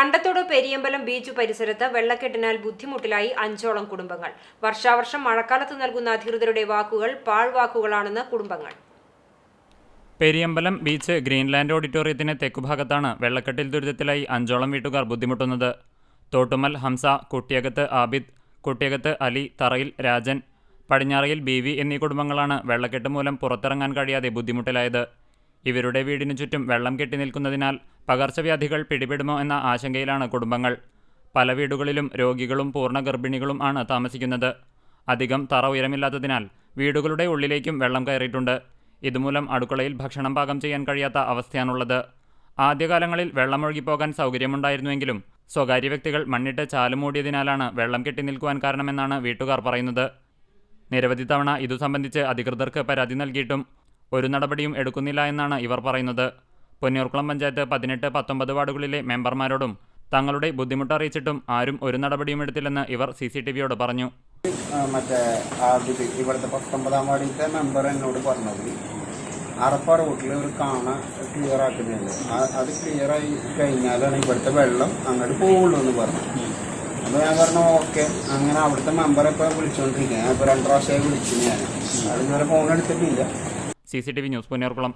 Andathode Periyambalam beach പരിസരത്ത് വെള്ളക്കെട്ടിനാൽ ബുദ്ധിമുട്ടിലായി അഞ്ചോളം കുടുംബങ്ങൾ. വർഷാവർഷം മഴക്കാലത്ത് നൽകുന്ന അധികൃതരുടെ വാക്കുകൾ പാഴ്വാക്കുകളാണെന്ന് കുടുംബങ്ങൾ. പെരിയമ്പലം ബീച്ച് ഗ്രീൻലാൻഡ് ഓഡിറ്റോറിയത്തിന് തെക്കുഭാഗത്താണ് വെള്ളക്കെട്ടിൽ ദുരിതത്തിലായി അഞ്ചോളം വീട്ടുകാർ ബുദ്ധിമുട്ടുന്നത്. തോട്ടുമൽ ഹംസ കുട്ടിയകത്ത് ആബിദ് കുട്ടിയകത്ത് അലി തറയിൽ രാജൻ പടിഞ്ഞാറയിൽ ബി എന്നീ കുടുംബങ്ങളാണ് വെള്ളക്കെട്ട് മൂലം പുറത്തിറങ്ങാൻ കഴിയാതെ ബുദ്ധിമുട്ടിലായത്. ഇവരുടെ വീടിനു ചുറ്റും വെള്ളം കെട്ടി നിൽക്കുന്നതിനാൽ പകർച്ചവ്യാധികൾ പിടിപെടുമോ എന്ന ആശങ്കയിലാണ് കുടുംബങ്ങൾ. പല വീടുകളിലും രോഗികളും പൂർണ ഗർഭിണികളും ആണ് താമസിക്കുന്നത്. അധികം തറ ഉയരമില്ലാത്തതിനാൽ വീടുകളുടെ ഉള്ളിലേക്കും വെള്ളം കയറിയിട്ടുണ്ട്. ഇതുമൂലം അടുക്കളയിൽ ഭക്ഷണം പാകം ചെയ്യാൻ കഴിയാത്ത അവസ്ഥയാണുള്ളത്. ആദ്യകാലങ്ങളിൽ വെള്ളമൊഴുകിപ്പോകാൻ സൗകര്യമുണ്ടായിരുന്നുവെങ്കിലും സ്വകാര്യ വ്യക്തികൾ മണ്ണിട്ട് ചാലുമൂടിയതിനാലാണ് വെള്ളം കെട്ടി നിൽക്കുവാൻ കാരണമെന്നാണ് വീട്ടുകാർ പറയുന്നത്. നിരവധി തവണ ഇതു സംബന്ധിച്ച് അധികൃതർക്ക് പരാതി നൽകിയിട്ടും ഒരു നടപടിയും എടുക്കുന്നില്ല എന്നാണ് ഇവർ പറയുന്നത്. പൊന്നിയൂർക്കുളം പഞ്ചായത്ത് പതിനെട്ട് പത്തൊമ്പത് വാർഡുകളിലെ മെമ്പർമാരോടും തങ്ങളുടെ ബുദ്ധിമുട്ട് അറിയിച്ചിട്ടും ആരും ഒരു നടപടിയും എടുത്തില്ലെന്ന് ഇവർ സി സി ടി വിയോട് പറഞ്ഞു. മറ്റേ ഇവിടുത്തെ പത്തൊമ്പതാം വാർഡിലത്തെ മെമ്പർ എന്നോട് പറഞ്ഞത് അറപ്പ റൂട്ടിൽ ഒരു കാണ ക്ലിയർ ആക്കുന്നുണ്ട് ആ- അത് ക്ലിയർ ആയി കഴിഞ്ഞാലാണ് ഇവിടുത്തെ വെള്ളം അങ്ങോട്ട് പോവുള്ളൂ എന്ന് പറഞ്ഞു. അപ്പൊ ഞാൻ പറഞ്ഞു ഓക്കെ. അങ്ങനെ അവിടുത്തെ മെമ്പറെ ഇപ്പൊ വിളിച്ചോണ്ടിരിക്കുക ഞാൻ ഇപ്പൊ രണ്ടു പ്രാവശ്യമായി വിളിച്ചു ഞാൻ. അത് ഇതുവരെ ഫോൺ എടുത്തിട്ടില്ല. C C T V news Ponniyoorkulam